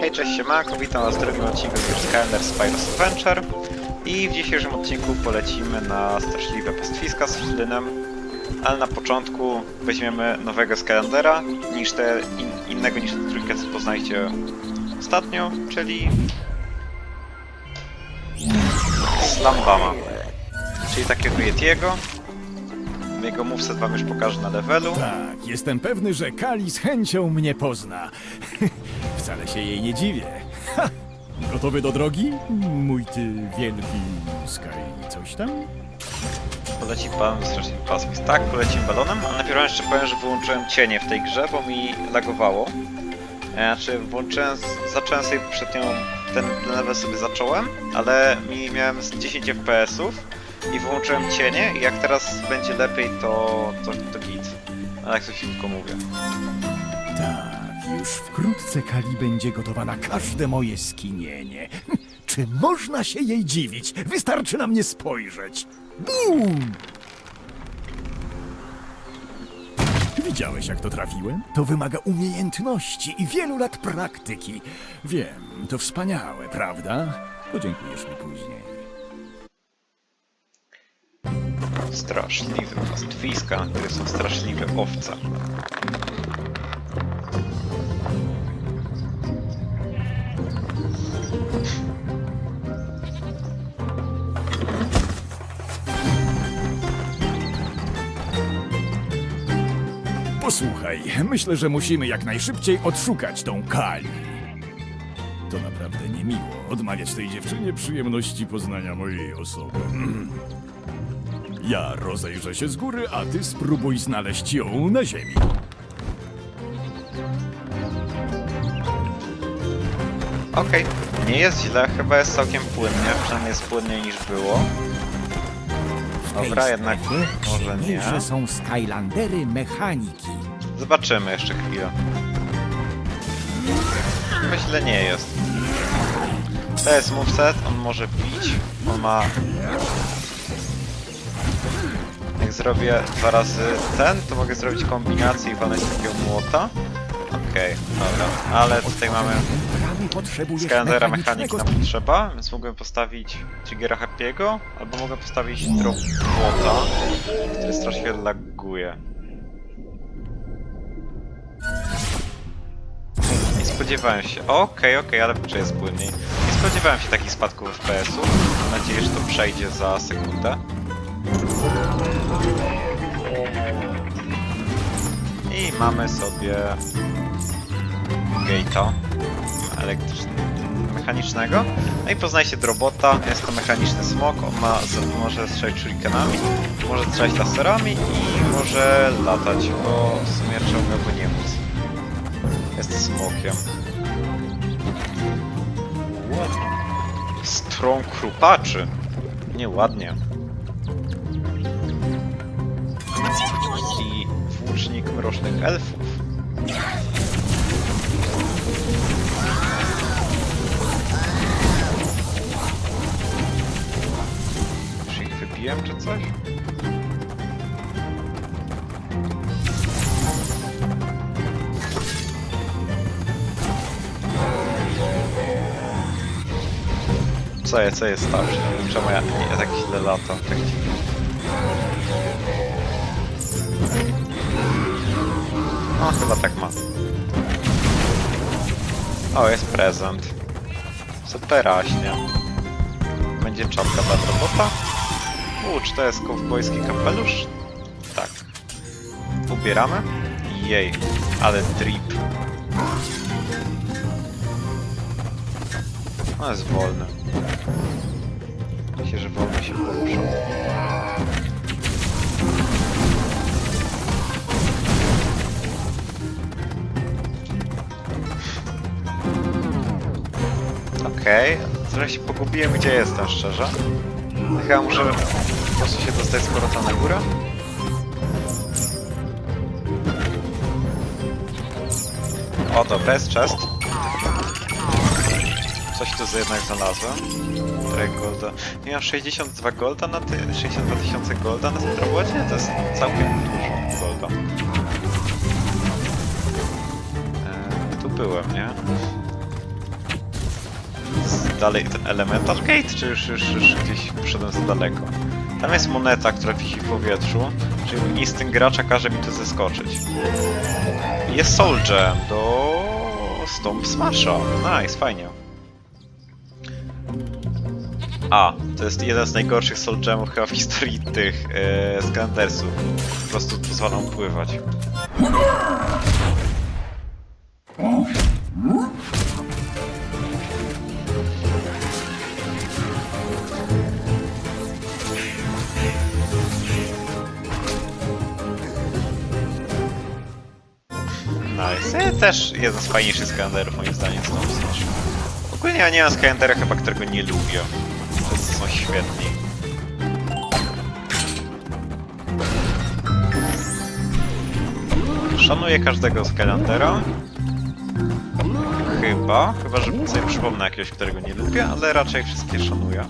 Hej, cześć, siemanko, witam was w drugim odcinku z Calendar Spyro's Adventure i w dzisiejszym odcinku polecimy na straszliwe pastwiska z Flynem, ale na początku weźmiemy nowego Skylandera, niż te, in, innego niż te trójkę, co poznajcie ostatnio, czyli Slambama, czyli takiego Yetiego. Jego moveset wam już pokażę na levelu. Tak, jestem pewny, że Kali z chęcią mnie pozna. Się jej nie dziwię. Ha! Gotowy do drogi? Mój ty wielki Sky coś tam? Poleci balon strasznie pastwisk. Tak, polecimy balonem, ale najpierw jeszcze powiem, że wyłączyłem cienie w tej grze, bo mi lagowało. E, Znaczy, włączyłem, zacząłem sobie przed nią, ten level sobie zacząłem, ale mi miałem z 10 FPS-ów i wyłączyłem cienie i jak teraz będzie lepiej, to, to, to git. Ale jak to chwilkę mówię. Już wkrótce Kali będzie gotowa na każde moje skinienie. Czy można się jej dziwić? Wystarczy na mnie spojrzeć. Bum! Widziałeś, jak to trafiłem? To wymaga umiejętności i wielu lat praktyki. Wiem, to wspaniałe, prawda? Podziękujesz mi później. Straszliwy pastwiska, których są straszliwe owce. Myślę, że musimy jak najszybciej odszukać tą Kali. To naprawdę niemiło odmawiać tej dziewczynie przyjemności poznania mojej osoby. Mm. Ja rozejrzę się z góry, a ty spróbuj znaleźć ją na ziemi. Okej, nie jest źle, chyba jest całkiem płynnie, przynajmniej jest płynniej niż było. Dobra, jednak może nie. że są Skylandery mechaniki. Zobaczymy jeszcze chwilę. Myślę nie jest. To jest moveset, on może bić. On ma... Jak zrobię dwa razy ten, to mogę zrobić kombinację i walnąć takiego młota. Okej, dobra. Ale tutaj mamy mechaniki mechanicznego nam potrzeba, więc mogłem postawić Triggera Happy'ego, albo mogę postawić Drop Młota, który strasznie laguje. Spodziewałem się. Okej, okej, ale czy jest. Nie spodziewałem się takich spadków FPS-ów. Mam nadzieję, że to przejdzie za sekundę. I mamy sobie gate'a elektrycznego, mechanicznego. No i poznajcie Drobota, jest to mechaniczny smok, on ma, może strzelać shurikenami, może strzelać laserami i może latać, bo w sumie czemu miałby nie móc. Jest smokiem. Strong krupaczy. Nieładnie. I włócznik mrocznych elfów. Czy ich wybiłem, czy coś? Co jest, co jest stało? Czemu ja, ja tak źle latam? Tak chyba tak ma. O, jest prezent. Superaśnie. Będzie czapka dla robota. U, czy to jest kowbojski kapelusz? Tak. Ubieramy. Jej, ale drip. No jest wolny. Myślę, że wolno się porusza. Okej, trochę się pogubiłem gdzie jestem szczerze. Chyba muszę po prostu się dostać z powrotem na górę. O, dobra, chest. Coś tu jednak znalazłem. Trochę golda. Mam 62 golda na ty... 62 tysiące golda na tym robocie? To jest całkiem dużo golda. Eee, tu byłem, nie? Dalej ten Elemental Gate, czy już, już, już gdzieś poszedłem za daleko? Tam jest moneta, która wisi w powietrzu, czyli instynkt gracza każe mi to zeskoczyć. Jest Soul Gem do Stomp Smasha. Nice, fajnie. A, to jest jeden z najgorszych Soul Gemów chyba w historii tych e, Skandersów. Po prostu pozwalam pływać. Nice. E, też jeden z fajniejszych Skanderów moim zdaniem Smash. Ogólnie ja nie mam Skandera chyba, którego nie lubię. Świetni. Szanuję każdego Skylandera. Chyba, chyba że sobie przypomnę jakiegoś, którego nie lubię, ale raczej wszystkie szanuję.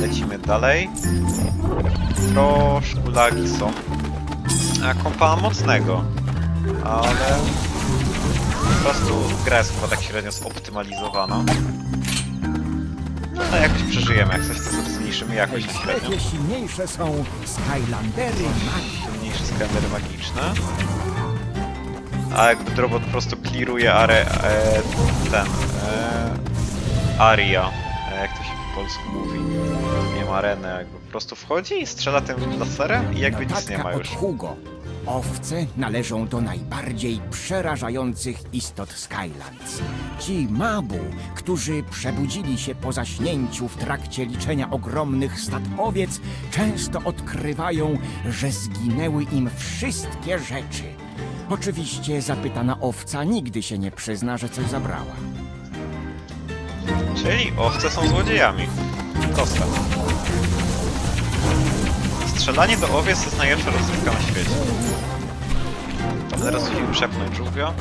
Lecimy dalej. Troszkę lagi są. A kompa mocnego. Ale po prostu gra jest chyba tak średnio zoptymalizowana. No ale jakoś przeżyjemy, jak coś to zmniejszymy jakoś na strefie silniejsze są Skylandery magii. Silniejsze skandery magiczne. A jakby Drobot po prostu clearuje are, e, ten, e, aria, e, jak to się po polsku mówi, nie ma arenę, jakby po prostu wchodzi i strzela tym laserem i jakby nic nie ma już. Hugo. Owce należą do najbardziej przerażających istot Skylands. Ci Mabu, którzy przebudzili się po zaśnięciu w trakcie liczenia ogromnych stad owiec, często odkrywają, że zginęły im wszystkie rzeczy. Oczywiście zapytana owca nigdy się nie przyzna, że coś zabrała. Czyli owce są złodziejami. Dostęp. Strzelanie do owiec to jest najlepsza rozrywka na świecie. Teraz musimy przepnąć żółwia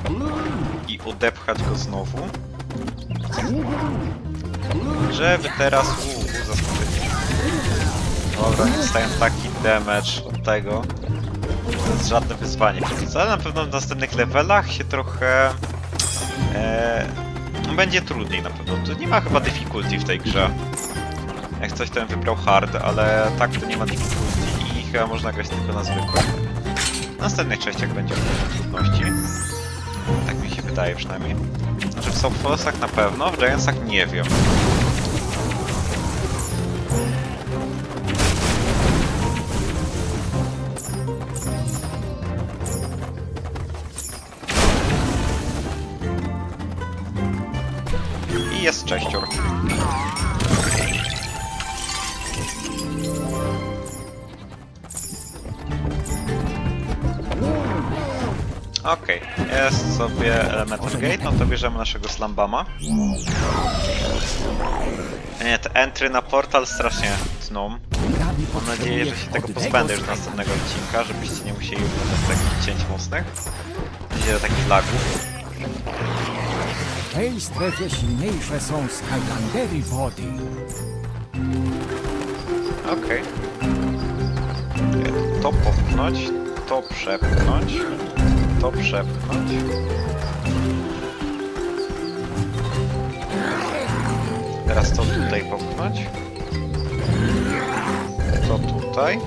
i odepchać go znowu. Żeby teraz uuu, zaskoczyć. Dobra, dostałem taki damage od tego. To jest żadne wyzwanie. Ale na pewno w następnych levelach się trochę... E, będzie trudniej na pewno. Tu nie ma chyba difficulty w tej grze. Jak coś to bym wybrał hard, ale tak to nie ma difficulty chyba można grać tylko na zwykłym. W następnych częściach będzie trudności. Tak mi się wydaje przynajmniej. Znaczy w Softforce'ach na pewno, w Giantsach nie wiem. Okej, jest sobie Elemental Gate, no to bierzemy naszego Slambama. Nie, te entry na portal strasznie tną. Mam nadzieję, że się tego pozbędę już do następnego odcinka, żebyście nie musieli oglądać takich cięć mocnych. Będzie takich lagów. W tej strefie silniejsze są Skylandery wody. Okej. To popchnąć, to przepchnąć, to przepchnąć. Teraz to tutaj popchnąć. To tutaj.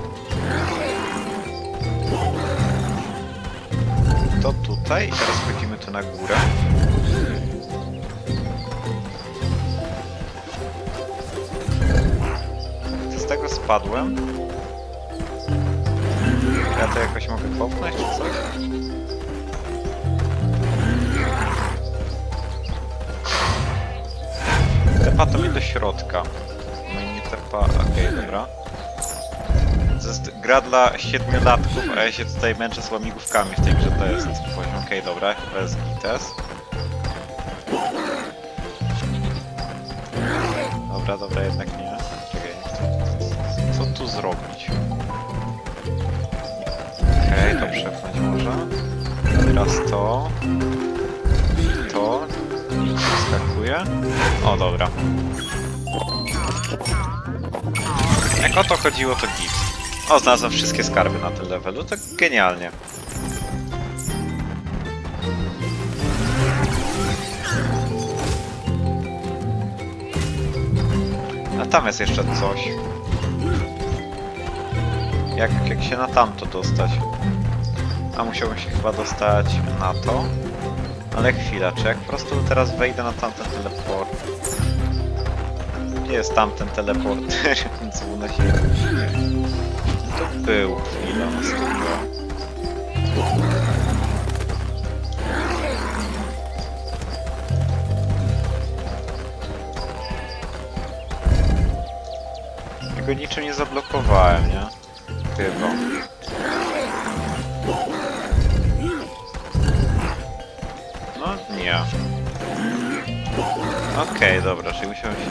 To tutaj i teraz chodzimy tu na górę. Z tego spadłem. Ja to jakoś mogę popchnąć czy coś? To do środka. No i nie tepa... Okej, dobra. To jest gra dla siedmiolatków, a ja się tutaj męczę z łamigłówkami w tej grze, to jest poziom. Okej, dobra, chyba jest gites. Dobra, dobra, jednak nie. Czekaj. Co tu zrobić? Okej, to przepchnąć może. Teraz. To przeskakuje. O, dobra. Jak o to chodziło, to git. O, znalazłem wszystkie skarby na tym levelu, to genialnie. A tam jest jeszcze coś. Jak, jak się na tamto dostać? A musiałbym się chyba dostać na to. Ale chwila, czy jak po prostu teraz wejdę na tamten teleport? Gdzie jest tamten teleporter? Co unosi? To był chwila na stówę. Ja go niczym nie zablokowałem, nie? Chyba. Okej, dobra, czyli musiałem się...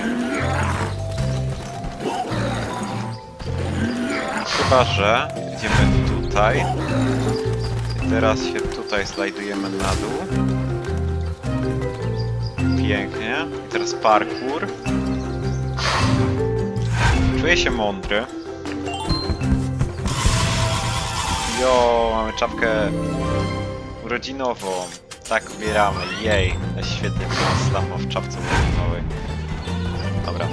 Chyba, że idziemy tutaj. I teraz się tutaj slajdujemy na dół. Pięknie. I teraz parkour. Czuję się mądry. Jo, mamy czapkę urodzinową. Tak ubieramy, jej. Świetnie wygląda w czapce urodzinowej. Dobra.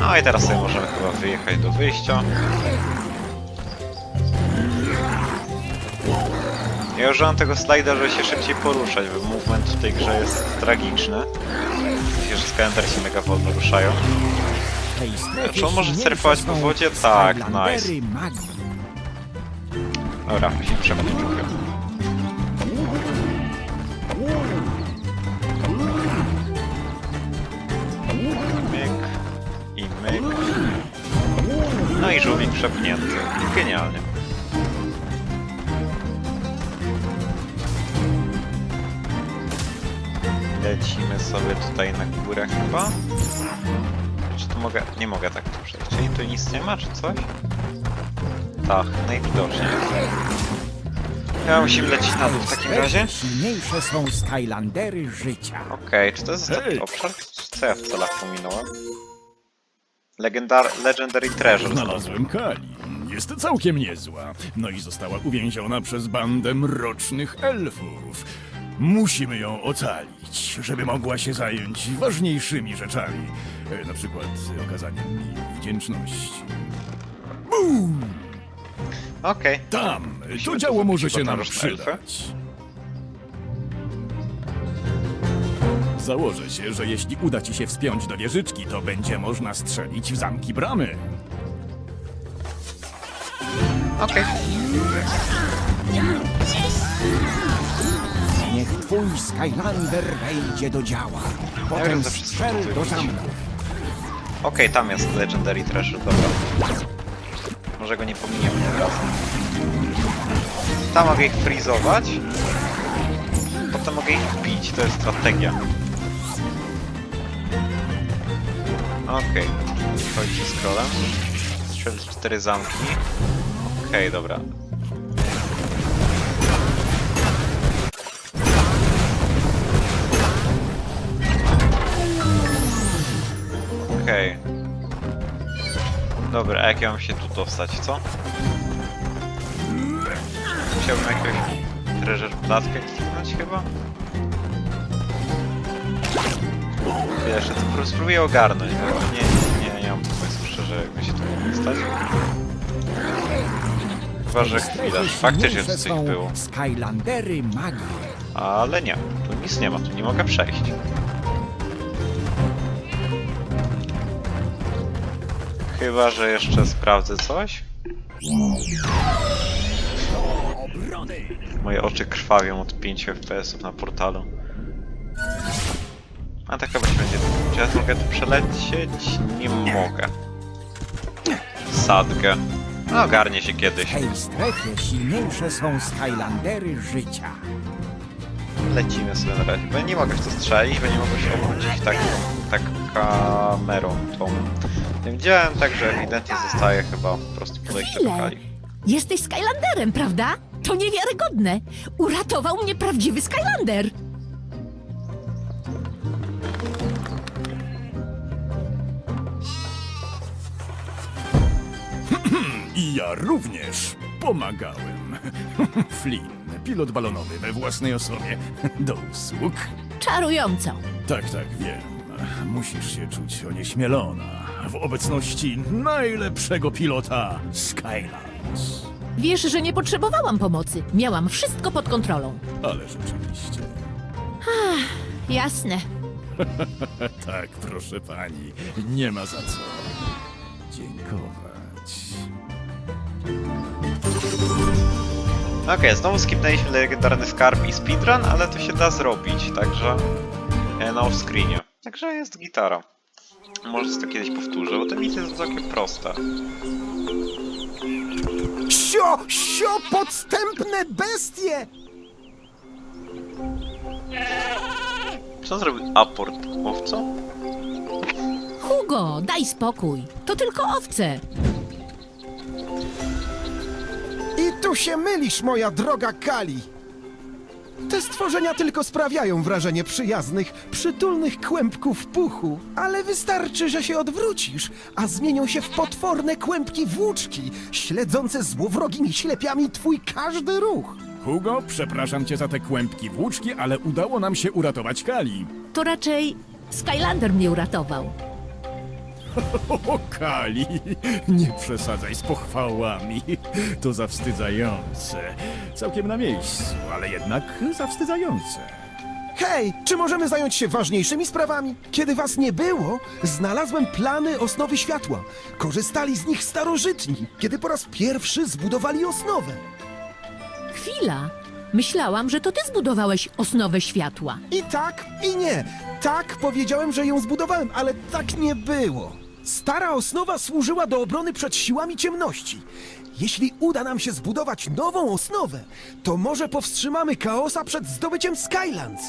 No i teraz sobie możemy chyba wyjechać do wyjścia. Ja używam tego slajda, żeby się szybciej poruszać, bo movement w tej grze jest tragiczny. Myślę, że Skylander się mega wolno ruszają. Czy on może surfować po wodzie? Tak, nice. Dobra, musimy przechodzić i żółwik przepchnięty. Genialnie. Lecimy sobie tutaj na górę chyba. Czy tu mogę? Nie mogę tak tu przejść. Czyli tu nic nie ma, czy coś? Tak, najwidoczniej. Ja musimy lecieć na dół w takim razie. Silniejsze są Skylandery życia. Okej, czy to jest ostatni Hej! obszar? Czy co ja w celach pominąłem? Legendar Legendary Treasure. Znalazłem Kali. Jest całkiem niezła. No i została uwięziona przez bandę mrocznych elfów. Musimy ją ocalić, żeby mogła się zająć ważniejszymi rzeczami. E, Na przykład okazaniem mi wdzięczności. Bum! Okej. Tam! Musimy To działo może się nam elfy. przydać. Założę się, że jeśli uda ci się wspiąć do wieżyczki, to będzie można strzelić w zamki bramy. Okej. Niech twój Skylander wejdzie do działa. wiem Potem ze wszystkim, strzel do zamków. Okej, tam jest Legendary Treasure, dobra. Może go nie pominiemy tym razem. Tam mogę ich freezować. Potem mogę ich bić, to jest strategia. Okej. Chodźcie scrollem. Strzelić cztery zamki. Okej, dobra. Okej. Dobra, a jak ja mam się tu dostać, co? Musiałbym jakąś treasure platkę kliknąć chyba? Jeszcze to spróbuję ogarnąć, bo nie, nie, nie mam pomysłu szczerze, jak mi się tu mogło stać. Chyba, że chwila, faktycznie coś było. Skylandery magii. Ale nie, tu nic nie ma, tu nie mogę przejść. Chyba, że jeszcze sprawdzę coś. Moje oczy krwawią od 5 FPS-ów na portalu. A tak chyba się będzie. Czy ja mogę tu przelecieć? Nie mogę. Sadgę. No, ogarnie się kiedyś. W tej strefie silniejsze są Skylandery życia. Lecimy sobie na razie, bo ja nie mogę w to strzelić, bo nie mogę się obrócić tak, tak kamerą tą. Tym widziałem, także ewidentnie zostaje chyba po prostu podejście do Chwilę. kali. Jesteś Skylanderem, prawda? To niewiarygodne. Uratował mnie prawdziwy Skylander. I ja również pomagałem. Flynn, pilot balonowy we własnej osobie. Do usług. Czarująco. Tak, tak, wiem. musisz się czuć onieśmielona w obecności najlepszego pilota Skylands. Wiesz, że nie potrzebowałam pomocy. Miałam wszystko pod kontrolą. Ale rzeczywiście. Jasne. Tak, proszę pani, nie ma za co dziękować. Okej, znowu skipnęliśmy legendarny skarb i speedrun, ale to się da zrobić, także e, na offscreenie. Także jest gitara. Może to kiedyś powtórzę, bo te mity są całkiem proste. Sio, sio, podstępne bestie! On zrobił aport owcą? Hugo, daj spokój. To tylko owce. Tu się mylisz, moja droga Kali. Te stworzenia tylko sprawiają wrażenie przyjaznych, przytulnych kłębków puchu, ale wystarczy, że się odwrócisz, a zmienią się w potworne kłębki włóczki, śledzące złowrogimi ślepiami twój każdy ruch. Hugo, przepraszam cię za te kłębki włóczki, ale udało nam się uratować Kali. To raczej Skylander mnie uratował. O, Kali, nie przesadzaj z pochwałami. To zawstydzające. Całkiem na miejscu, ale jednak zawstydzające. Hej, czy możemy zająć się ważniejszymi sprawami? Kiedy was nie było, znalazłem plany osnowy światła. Korzystali z nich starożytni, kiedy po raz pierwszy zbudowali osnowę. Chwila. Myślałam, że to ty zbudowałeś osnowę światła. I tak, i nie. Tak, powiedziałem, że ją zbudowałem, ale tak nie było. Stara osnowa służyła do obrony przed siłami ciemności. Jeśli uda nam się zbudować nową osnowę, to może powstrzymamy chaosa przed zdobyciem Skylands.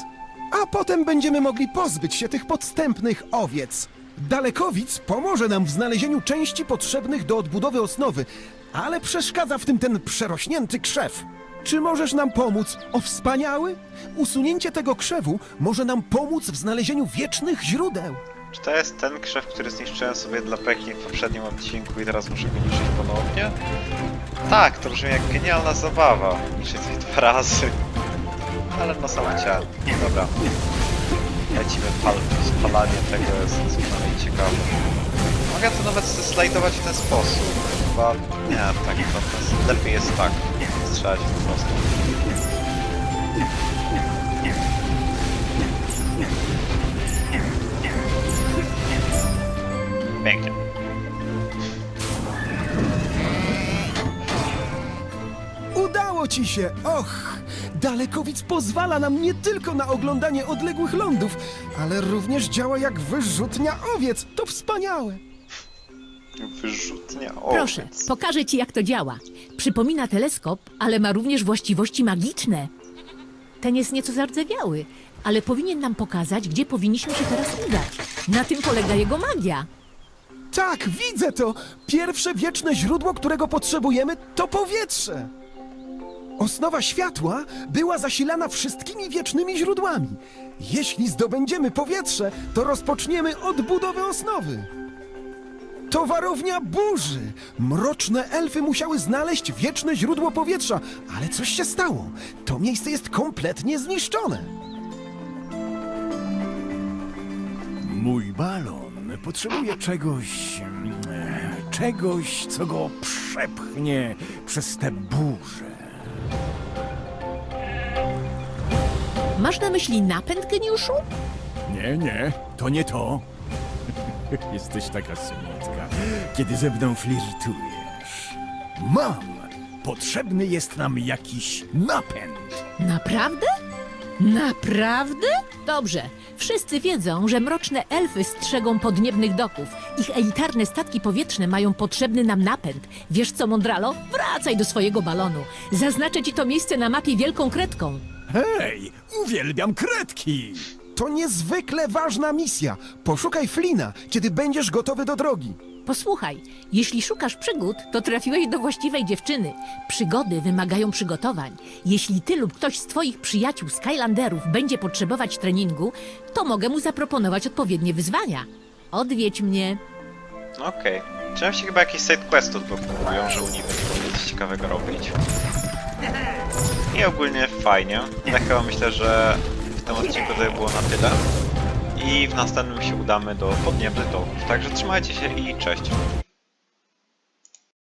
A potem będziemy mogli pozbyć się tych podstępnych owiec. Dalekowic pomoże nam w znalezieniu części potrzebnych do odbudowy osnowy, ale przeszkadza w tym ten przerośnięty krzew. Czy możesz nam pomóc, o wspaniały? Usunięcie tego krzewu może nam pomóc w znalezieniu wiecznych źródeł. Czy to jest ten krzew, który zniszczyłem sobie dla Peki w poprzednim odcinku i teraz muszę go niszczyć ponownie? Tak, to brzmi jak genialna zabawa. Niszczyć coś dwa razy. Ale no sam chciałem. Dobra. Lecimy pal spalanie tego jest doskonale ciekawe. Mogę to nawet slajdować w ten sposób. Chyba... Nie, tak, to lepiej jest tak. Strzelać po prostu. Pięknie. Udało ci się! Och! Dalekowic pozwala nam nie tylko na oglądanie odległych lądów, ale również działa jak wyrzutnia owiec. To wspaniałe! Wyrzutnia owiec. Proszę, pokażę ci, jak to działa. Przypomina teleskop, ale ma również właściwości magiczne. Ten jest nieco zardzewiały, ale powinien nam pokazać, gdzie powinniśmy się teraz udać. Na tym polega jego magia. Tak, widzę to! Pierwsze wieczne źródło, którego potrzebujemy, to powietrze! Osnowa światła była zasilana wszystkimi wiecznymi źródłami. Jeśli zdobędziemy powietrze, to rozpoczniemy odbudowę osnowy. To warownia burzy! Mroczne elfy musiały znaleźć wieczne źródło powietrza, ale coś się stało. To miejsce jest kompletnie zniszczone. Mój balon potrzebuje czegoś. e, czegoś, co go przepchnie przez te burze. Masz na myśli napęd, geniuszu? Nie, nie, to nie to. Jesteś taka słodka, kiedy ze mną flirtujesz. Mam! Potrzebny jest nam jakiś napęd. Naprawdę? Naprawdę? Dobrze. Wszyscy wiedzą, że mroczne elfy strzegą podniebnych doków. Ich elitarne statki powietrzne mają potrzebny nam napęd. Wiesz co, Mondralo? Wracaj do swojego balonu. Zaznaczę ci to miejsce na mapie wielką kredką. Hej, uwielbiam kredki! To niezwykle ważna misja. Poszukaj Flina, kiedy będziesz gotowy do drogi. Posłuchaj, jeśli szukasz przygód, to trafiłeś do właściwej dziewczyny. Przygody wymagają przygotowań. Jeśli ty lub ktoś z twoich przyjaciół Skylanderów będzie potrzebować treningu, to mogę mu zaproponować odpowiednie wyzwania. Odwiedź mnie. Okej. Trzeba się chyba jakiś side quest odblokują, że Uni będzie coś ciekawego robić. I ogólnie fajnie. Ja chyba myślę, że w tym odcinku to by było na tyle. I w następnym się udamy do podniebnych dołków. Także trzymajcie się i cześć.